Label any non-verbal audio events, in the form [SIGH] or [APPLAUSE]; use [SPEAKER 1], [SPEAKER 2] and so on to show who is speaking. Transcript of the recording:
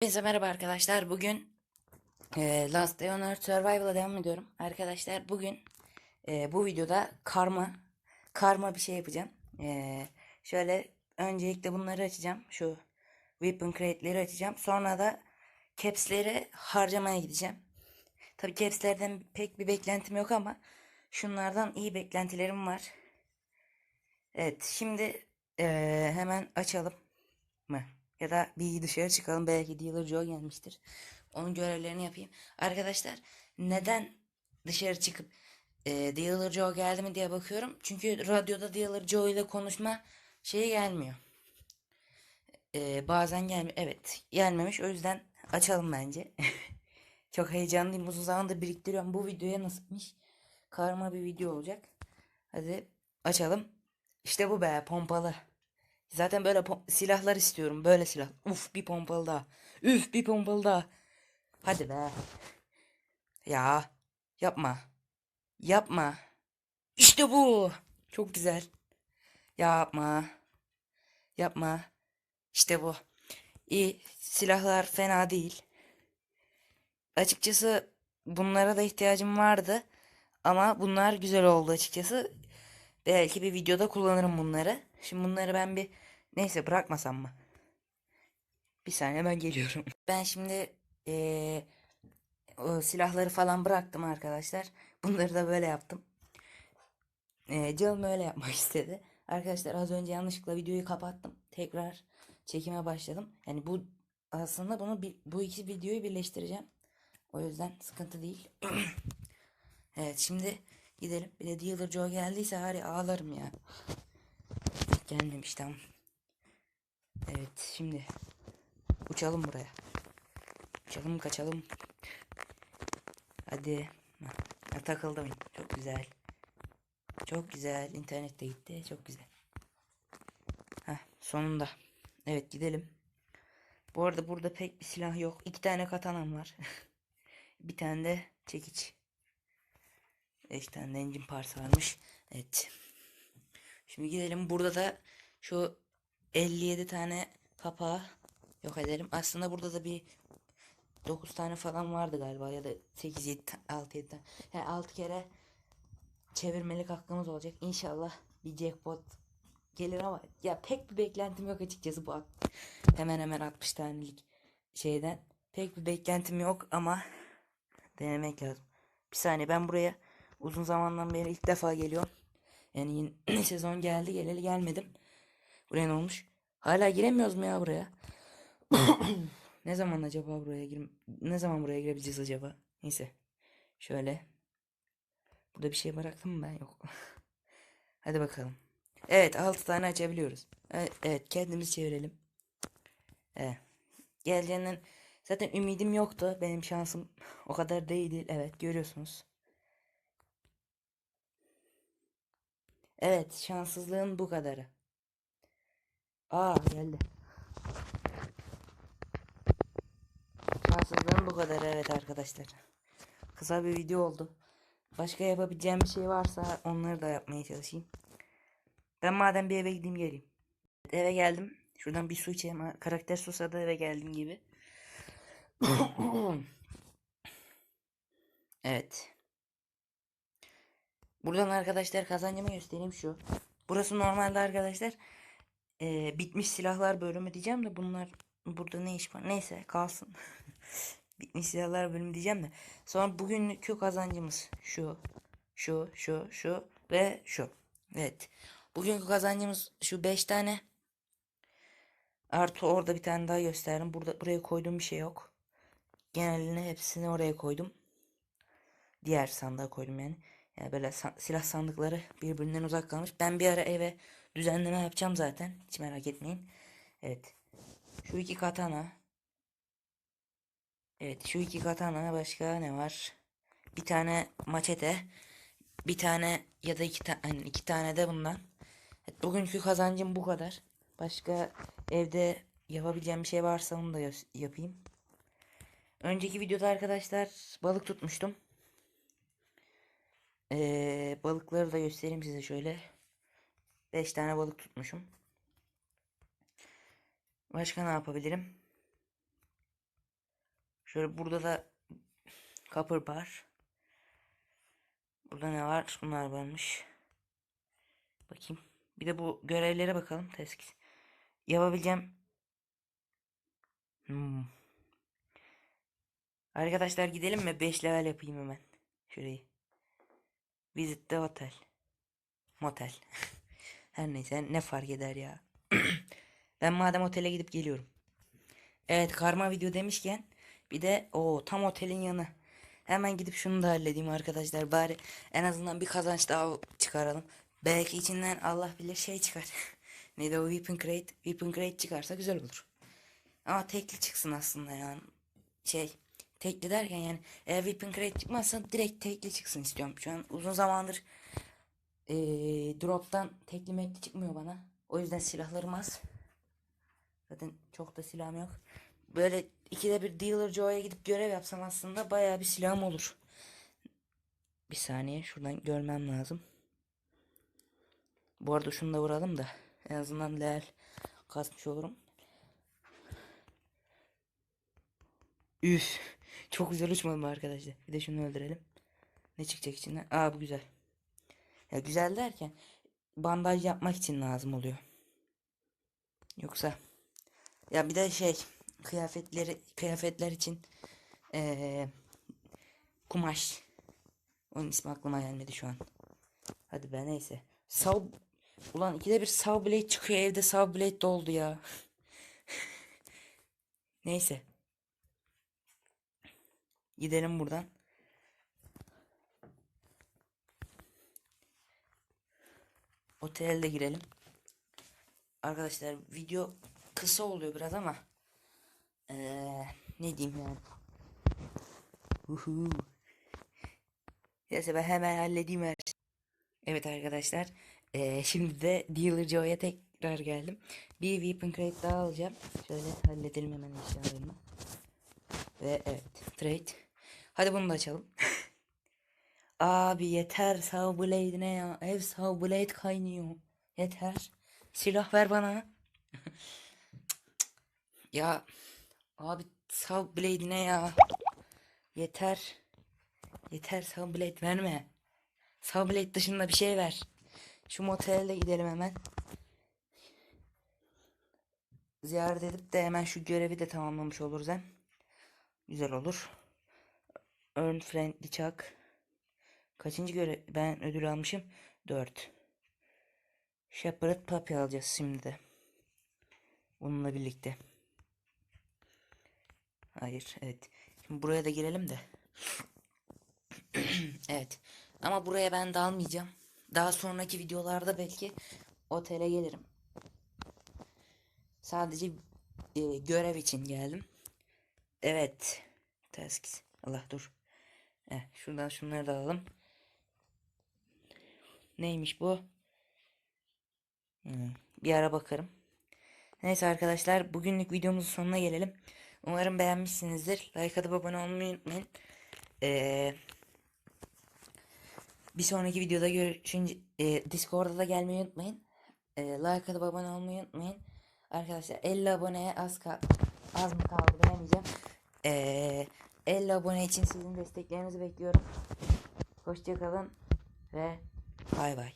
[SPEAKER 1] Hepinize merhaba arkadaşlar. Bugün e, Last Day on Earth Survival'a devam ediyorum. Arkadaşlar bugün e, bu videoda karma karma bir şey yapacağım. E, şöyle öncelikle bunları açacağım. Şu weapon crate'leri açacağım. Sonra da caps'leri harcamaya gideceğim. Tabii caps'lerden pek bir beklentim yok ama şunlardan iyi beklentilerim var. Evet şimdi e, hemen açalım? Ya da bir dışarı çıkalım. Belki Dealer Joe gelmiştir. Onun görevlerini yapayım. Arkadaşlar neden dışarı çıkıp e, Dealer Joe geldi mi diye bakıyorum. Çünkü radyoda Dealer Joe ile konuşma şeyi gelmiyor. E, bazen gelmiyor. Evet gelmemiş. O yüzden açalım bence. [LAUGHS] Çok heyecanlıyım. Uzun zamandır biriktiriyorum. Bu videoya nasipmiş. Karma bir video olacak. Hadi açalım. İşte bu be pompalı. Zaten böyle silahlar istiyorum. Böyle silah. Uf bir pompalı daha. Üf bir pompalı daha. Hadi be. Ya yapma. Yapma. İşte bu. Çok güzel. Yapma. Yapma. İşte bu. İyi. Silahlar fena değil. Açıkçası bunlara da ihtiyacım vardı. Ama bunlar güzel oldu açıkçası. Belki bir videoda kullanırım bunları. Şimdi bunları ben bir neyse bırakmasam mı? Bir saniye ben geliyorum. Ben şimdi eee, o silahları falan bıraktım arkadaşlar. Bunları da böyle yaptım. Eee canım öyle yapmak [LAUGHS] istedi. Arkadaşlar az önce yanlışlıkla videoyu kapattım. Tekrar çekime başladım. Yani bu aslında bunu bu iki videoyu birleştireceğim. O yüzden sıkıntı değil. [CLEARS THROAT] Evet şimdi gidelim. Bir de Dealer Joe geldiyse hari ağlarım ya. Gelmemiş tamam. Evet şimdi uçalım buraya. Uçalım kaçalım. Hadi. Ha, takıldım. Çok güzel. Çok güzel. İnternet gitti. Çok güzel. Heh, sonunda. Evet gidelim. Bu arada burada pek bir silah yok. İki tane katanam var. [LAUGHS] bir tane de çekiç. 5 tane de engine parça varmış. Evet. Şimdi gidelim. Burada da şu 57 tane kapağı yok edelim. Aslında burada da bir 9 tane falan vardı galiba ya da 8 7 6 7 tane. Yani 6 kere çevirmelik hakkımız olacak. İnşallah bir jackpot gelir ama ya pek bir beklentim yok açıkçası bu hemen hemen 60 tanelik şeyden. Pek bir beklentim yok ama denemek lazım. Bir saniye ben buraya uzun zamandan beri ilk defa geliyorum. Yani yeni [CLEARS THROAT] sezon geldi geleli gelmedim. Buraya ne olmuş? Hala giremiyoruz mu ya buraya? [CLEARS THROAT] ne zaman acaba buraya gir ne zaman buraya girebileceğiz acaba? Neyse. Şöyle. Burada bir şey bıraktım mı ben? Yok. [LAUGHS] Hadi bakalım. Evet 6 tane açabiliyoruz. Evet, evet kendimiz çevirelim. Evet. Geleceğinden zaten ümidim yoktu. Benim şansım [LAUGHS] o kadar değildi. Evet görüyorsunuz. Evet şanssızlığın bu kadarı. Aa geldi. Şanssızlığın bu kadar evet arkadaşlar. Kısa bir video oldu. Başka yapabileceğim bir şey varsa onları da yapmaya çalışayım. Ben madem bir eve gideyim geleyim. Eve geldim. Şuradan bir su içeyim. Karakter susadı eve geldiğim gibi. [COUGHS] evet. Buradan arkadaşlar kazancımı göstereyim şu. Burası normalde arkadaşlar eee, bitmiş silahlar bölümü diyeceğim de bunlar burada ne iş var? Neyse kalsın. [LAUGHS] bitmiş silahlar bölümü diyeceğim de. Sonra bugünkü kazancımız şu, şu, şu, şu ve şu. Evet. Bugünkü kazancımız şu 5 tane. Artı orada bir tane daha gösterdim. Burada buraya koyduğum bir şey yok. Genelini hepsini oraya koydum. Diğer sandığa koydum yani. Yani böyle sa- silah sandıkları birbirinden uzak kalmış. Ben bir ara eve düzenleme yapacağım zaten. Hiç merak etmeyin. Evet. Şu iki katana. Evet şu iki katana başka ne var? Bir tane maçete. Bir tane ya da iki tane hani iki tane de bundan. Evet, bugünkü kazancım bu kadar. Başka evde yapabileceğim bir şey varsa onu da yap- yapayım. Önceki videoda arkadaşlar balık tutmuştum. Ee, balıkları da göstereyim size şöyle. 5 tane balık tutmuşum. Başka ne yapabilirim? Şöyle burada da Copper Bar. Burada ne var? Bunlar varmış. Bakayım. Bir de bu görevlere bakalım. Task. Yapabileceğim. Hmm. Arkadaşlar gidelim mi? 5 level yapayım hemen. Şurayı. Visit the hotel. Motel. [LAUGHS] Her neyse ne fark eder ya. [CLEARS THROAT] ben madem otele gidip geliyorum. Evet karma video demişken bir de o tam otelin yanı. Hemen gidip şunu da halledeyim arkadaşlar. Bari en azından bir kazanç daha çıkaralım. Belki içinden Allah bilir şey çıkar. [LAUGHS] Neydi o weapon crate? Weapon crate çıkarsa güzel olur. Ama tekli çıksın aslında yani. Şey tekli derken yani eğer weapon crate çıkmazsa direkt tekli çıksın istiyorum. Şu an uzun zamandır eee drop'tan tekli mekli çıkmıyor bana. O yüzden silahlarım az. Zaten çok da silahım yok. Böyle ikide bir Dealer Joe'ya gidip görev yapsam aslında bayağı bir silahım olur. Bir saniye şuradan görmem lazım. Bu arada şunu da vuralım da en azından level kasmış olurum. Üf. Çok güzel uçmadım arkadaşlar. Bir de şunu öldürelim. Ne çıkacak içinden? Aa bu güzel. Ya güzel derken bandaj yapmak için lazım oluyor. Yoksa ya bir de şey kıyafetleri kıyafetler için eee, kumaş. Onun ismi aklıma gelmedi şu an. Hadi be neyse. Saw Ulan ikide bir saw blade çıkıyor evde saw blade doldu ya. [LAUGHS] neyse. Gidelim buradan. Otelde girelim. Arkadaşlar video kısa oluyor biraz ama eee, ne diyeyim yani. Uhu. Neyse ben hemen halledeyim her şeyi. Evet arkadaşlar eee, şimdi de Dealer Joe'ya tekrar geldim. Bir weapon crate daha alacağım. Şöyle halledelim hemen eşyalarını. Ve evet trade. Hadi bunu da açalım. [LAUGHS] Abi yeter Saw Blade ne ya? Ev Saw Blade kaynıyor. Yeter. Silah ver bana. [LAUGHS] ya abi Saw Blade ne ya? Yeter. Yeter Saw Blade verme. Saw Blade dışında bir şey ver. Şu motelde gidelim hemen. Ziyaret edip de hemen şu görevi de tamamlamış oluruz hem. Güzel olur. Earn Friendly Chuck. Kaçıncı göre ben ödül almışım? 4. Shepherd Puppy alacağız şimdi de. Bununla birlikte. Hayır, evet. Şimdi buraya da girelim de. [CLEARS THROAT] evet. Ama buraya ben dalmayacağım. Daha sonraki videolarda belki otele gelirim. Sadece e, görev için geldim. Evet. Tasks. Allah dur. Eh, şuradan şunları da alalım. Neymiş bu? Hmm, bir ara bakarım. Neyse arkadaşlar bugünlük videomuzun sonuna gelelim. Umarım beğenmişsinizdir. Like atıp abone olmayı unutmayın. Ee, bir sonraki videoda görüşünce e, Discord'a da gelmeyi unutmayın. Ee, like atıp abone olmayı unutmayın. Arkadaşlar 50 aboneye az ka az mı kaldı bilemeyeceğim. Ee, 50 abone için sizin desteklerinizi bekliyorum. Hoşçakalın ve bay bay.